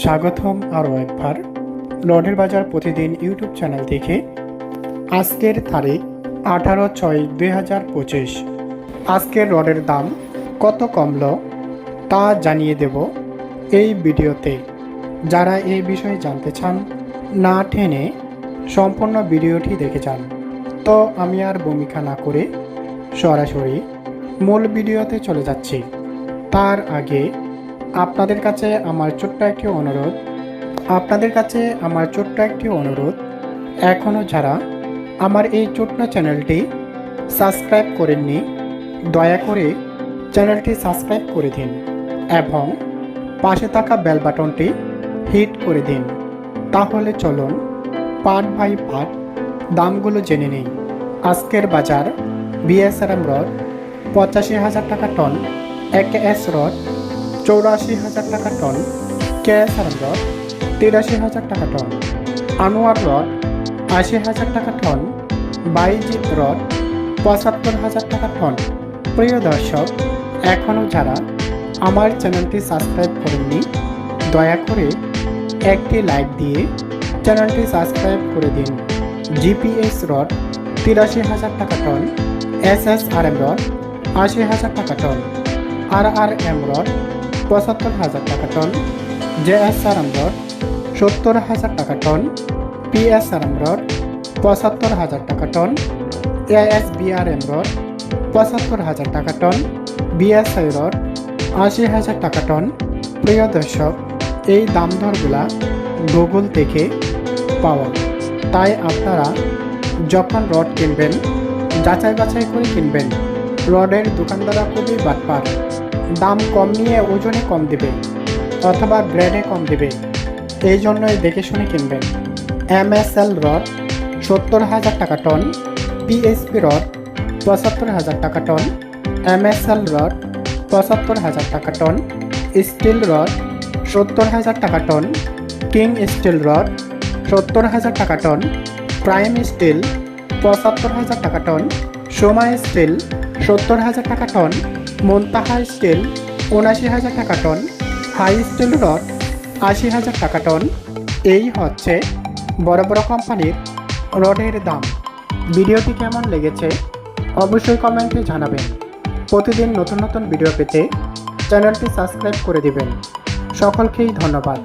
স্বাগতম আরও একবার। লডের বাজার প্রতিদিন ইউটিউব চ্যানেল থেকে আজকের তারিখ আঠারো ছয় দুই হাজার পঁচিশ। আজকের রডের দাম কত কমল তা জানিয়ে দেব এই ভিডিওতে। যারা এই বিষয়ে জানতে চান, না টেনে সম্পূর্ণ ভিডিওটি দেখে যান। তো আমি আর ভূমিকা না করে সরাসরি মূল ভিডিওতে চলে যাচ্ছি। তার আগে আপনাদের কাছে আমার ছোট্ট একটি অনুরোধ। আপনাদের কাছে আমার ছোট্ট একটি অনুরোধ। এখনও যারা আমার এই ছোট্ট চ্যানেলটি সাবস্ক্রাইব করেননি, দয়া করে চ্যানেলটি সাবস্ক্রাইব করে দিন এবং পাশে থাকা বেল বাটনটি হিট করে দিন। তাহলে চলুন পার্ট বাই পার্ট দামগুলো জেনে নেই। আজকের বাজার বিএসআরএম রড পঁচাশি হাজার টাকা টন এক এস রড চৌরাশি হাজার টাকা টন কেএসআরএম রড তিরাশি হাজার টাকা টন, আনোয়ার রড, আশি হাজার টাকা টন, বাইজিৎ রড, পঁচাত্তর হাজার টাকা টন। প্রিয় দর্শক, এখনও যারা আমার চ্যানেলটি সাবস্ক্রাইব করেননি, দয়া করে একটি লাইক দিয়ে চ্যানেলটি সাবস্ক্রাইব করে দিন। জিপিএস রড, তিরাশি হাজার টাকা ton S S R M rod, আশি হাজার টাকা ton R R M rod পঁচাত্তর হাজার টাকা ton, J S R M rod সত্তর হাজার টাকা ton, P S R M rod পঁচাত্তর হাজার টাকা ton A S B R M rod, পঁচাত্তর হাজার টাকা টন, বি বিএসআই রড, আশি হাজার টাকা টন। প্রিয় দর্শক, এই দাম দরগুলা গুগল থেকে পাওয়া। তাই আপনারা যখন রড কিনবেন যাচাই বাছাই করে কিনবেন, রডের দোকানদাররা খুবই বাটপার। দাম কম নিয়ে ওজনে কম দেবে, অথবা গ্রেডে কম দেবে। এই জন্যই দেখে শুনে কিনবেন। এমএসএল রড, সত্তর হাজার টাকা টন। পিএসপি রড, পঁচাত্তর হাজার টাকা টন। এমএসএল রড, পঁচাত্তর হাজার টাকা টন। স্টিল রড, সত্তর হাজার টাকা টন। কিং স্টিল রড, সত্তর হাজার টাকা টন। প্রাইম স্টিল, পঁচাত্তর হাজার টাকা টন। সোমা স্টিল, সত্তর হাজার টাকা টন। মন্তাহা স্টিল উনআশি হাজার টাকা টন, হাই স্টিল রড আশি হাজার টাকা টন। এই হচ্ছে বড় বড় কোম্পানির রডের দাম। ভিডিওটি কেমন লেগেছে অবশ্যই কমেন্টে জানাবেন। প্রতিদিন নতুন নতুন ভিডিও পেতে চ্যানেলটি সাবস্ক্রাইব করে দিবেন। সকলকেই ধন্যবাদ।